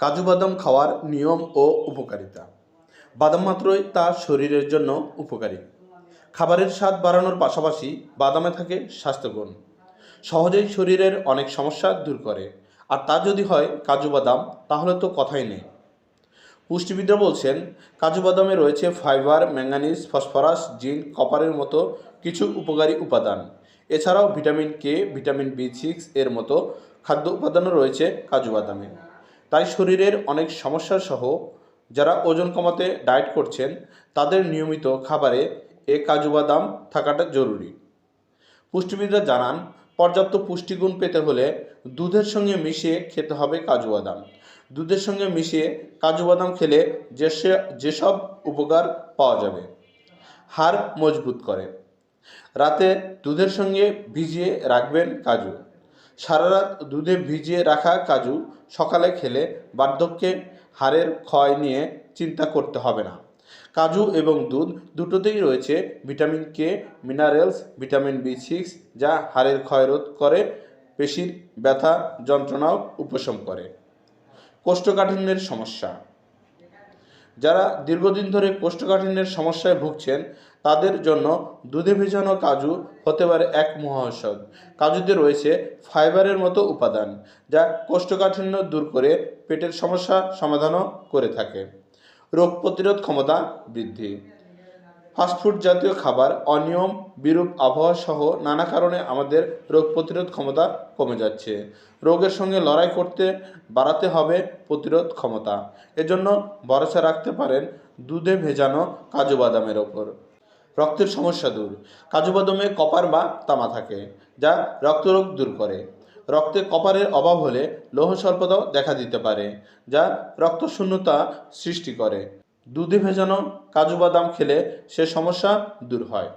কাজু বাদাম খাওয়ার নিয়ম ও উপকারিতা। বাদাম মাত্রই তা শরীরের জন্য উপকারী। খাবারের স্বাদ বাড়ানোর পাশাপাশি বাদামে থাকে স্বাস্থ্যগুণ। সহজেই শরীরের অনেক সমস্যা দূর করে। আর তা যদি হয় কাজু বাদাম, তাহলে তো কথাই নেই। পুষ্টিবিদরা বলছেন, কাজু বাদামে রয়েছে ফাইবার, ম্যাঙ্গানিজ, ফসফরাস, জিঙ্ক, কপারের মতো কিছু উপকারী উপাদান। এছাড়াও vitamin K, vitamin B six এর মতো খাদ্য উপাদানও রয়েছে কাজু বাদামে। তাই শরীরের অনেক সমস্যা সহ যারা ওজন কমাতে ডায়েট করছেন, তাদের নিয়মিত খাবারে এ কাজু বাদাম থাকাটা জরুরি। পুষ্টিবিদরা জানান, পর্যাপ্ত পুষ্টিগুণ পেতে হলে দুধের সঙ্গে মিশিয়ে খেতে হবে কাজু বাদাম। দুধের সঙ্গে মিশিয়ে কাজু বাদাম খেলে যে যেসব উপকার পাওয়া যাবে। হাড় মজবুত করে। রাতে দুধের সঙ্গে ভিজিয়ে রাখবেন কাজু। সারা রাত দুধে ভিজিয়ে রাখা কাজু সকালে খেলে বার্ধক্যে হাড়ের ক্ষয় নিয়ে চিন্তা করতে হবে না। কাজু এবং দুধ দুটোতেই রয়েছে vitamin K, minerals, vitamin B six, যা হাড়ের ক্ষয় রোধ করে, পেশির ব্যথা যন্ত্রণাও উপশম করে। কোষ্ঠকাঠিন্যের সমস্যা যারা দীর্ঘদিন ধরে কোষ্ঠকাঠিন্যের সমস্যায় ভুগছেন, তাদের জন্য দুধে ভেজানো কাজু হতে পারে এক মহাঔষধ। কাজুতে রয়েছে ফাইবারের মতো উপাদান, যা কোষ্ঠকাঠিন্য দূর করে পেটের সমস্যা সমাধানও করে থাকে। রোগ প্রতিরোধ ক্ষমতা বৃদ্ধি। ফাস্টফুড জাতীয় খাবার, অনিয়ম, বিরূপ আবহাওয়া সহ নানা কারণে আমাদের রোগ প্রতিরোধ ক্ষমতা কমে যাচ্ছে। রোগের সঙ্গে লড়াই করতে বাড়াতে হবে প্রতিরোধ ক্ষমতা। এজন্য ভরসা রাখতে পারেন দুধে ভেজানো কাজু বাদামের ওপর। রক্তের সমস্যা দূর। কাজু বাদামে কপার বা তামা থাকে, যা রক্তরোগ দূর করে। রক্তে কপারের অভাব হলে লৌহ স্বল্পতাও দেখা দিতে পারে, যা রক্তশূন্যতা সৃষ্টি করে। দুধে ভেজানো কাজু বাদাম খেলে সে সমস্যা দূর হয়।